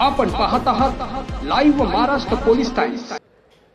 आपण पाहत आहात लाईव्ह महाराष्ट्र पोलीस टाइम्स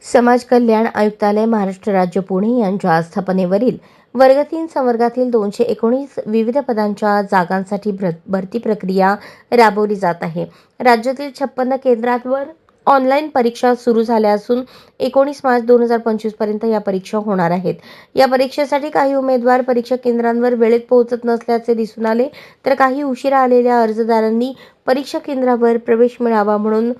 समाज कल्याण आयुक्तालय महाराष्ट्र राज्य पुणे यांच्या स्थापनेवरील वर्ग तीन संवर्गातील दोनशे एकोणीस विविध पदांच्या जागांसाठी भर भरती प्रक्रिया राबवली जात आहे. राज्यातील छप्पन्न केंद्रांवर ऑनलाईन परीक्षा सुरू झाल्या असून एकोणीस मार्च दोन हजार पंचवीसपर्यंत या परीक्षा होणार आहेत. या परीक्षेसाठी काही उमेदवार परीक्षा केंद्रांवर वेळेत पोहोचत नसल्याचे दिसून आले तर काही उशिरा आलेल्या अर्जदारांनी परीक्षा केंद्रावर प्रवेश मिळावा म्हणून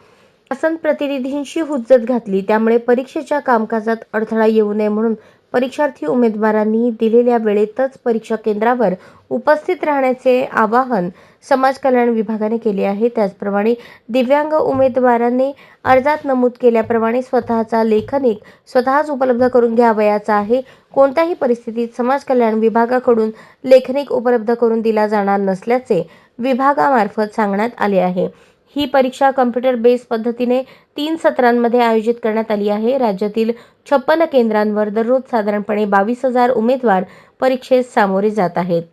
शासन प्रतिनिधींशी हुज्जत घातली. त्यामुळे परीक्षेच्या कामकाजात अडथळा येऊ नये म्हणून परीक्षार्थी उमेदवारांनी दिलेल्या वेळेतच परीक्षा केंद्रावर उपस्थित राहण्याचे आवाहन समाज कल्याण विभागाने केले आहे. त्याचप्रमाणे दिव्यांग उमेदवारांनी अर्जात नमूद केल्याप्रमाणे स्वतःचा लेखनिक स्वतःच उपलब्ध करून घ्यावयाचा आहे. कोणत्याही परिस्थितीत समाज कल्याण विभागाकडून लेखनिक उपलब्ध करून दिला जाणार नसल्याचे विभागामार्फत सांगण्यात आले आहे. ही परीक्षा कम्प्युटर बेस पद्धतीने तीन सत्रांमध्ये आयोजित करण्यात आली आहे. राज्यातील छप्पन्न केंद्रांवर दररोज साधारणपणे बावीस हजार उमेदवार परीक्षेस सामोरे जात आहेत.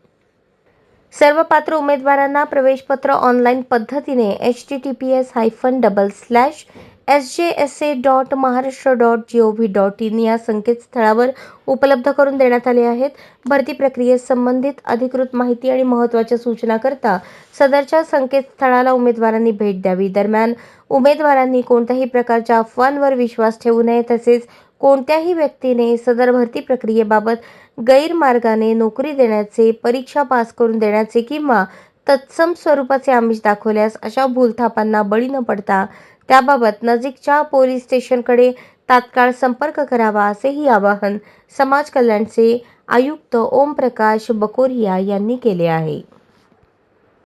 सर्व पात्र उमेदवारांना प्रवेशपत्र ऑनलाईन पद्धतीने H T T P S hyphen double slash S J S A dot Maharashtra dot G O V dot in या संकेतस्थळावर उपलब्ध करून देण्यात आले आहेत. भरती प्रक्रियेस संबंधित अधिकृत माहिती आणि महत्त्वाच्या सूचनाकरता सदरच्या संकेतस्थळाला उमेदवारांनी भेट द्यावी. दरम्यान उमेदवारांनी कोणत्याही प्रकारच्या अफवांवर विश्वास ठेवू नये तसेच कोणत्याही व्यक्तीने सदर भरती प्रक्रियेबाबत गैरमार्गाने नोकरी देण्याचे परीक्षा पास करून देण्याचे किंवा तत्सम स्वरूपाचे आमिष दाखवल्यास अशा भूलथापांना बळी न पडता त्याबाबत नजीकच्या पोलीस स्टेशनकडे तात्काळ संपर्क करावा असेही आवाहन समाज कल्याणचे आयुक्त ओमप्रकाश बकोरिया यांनी केले आहे.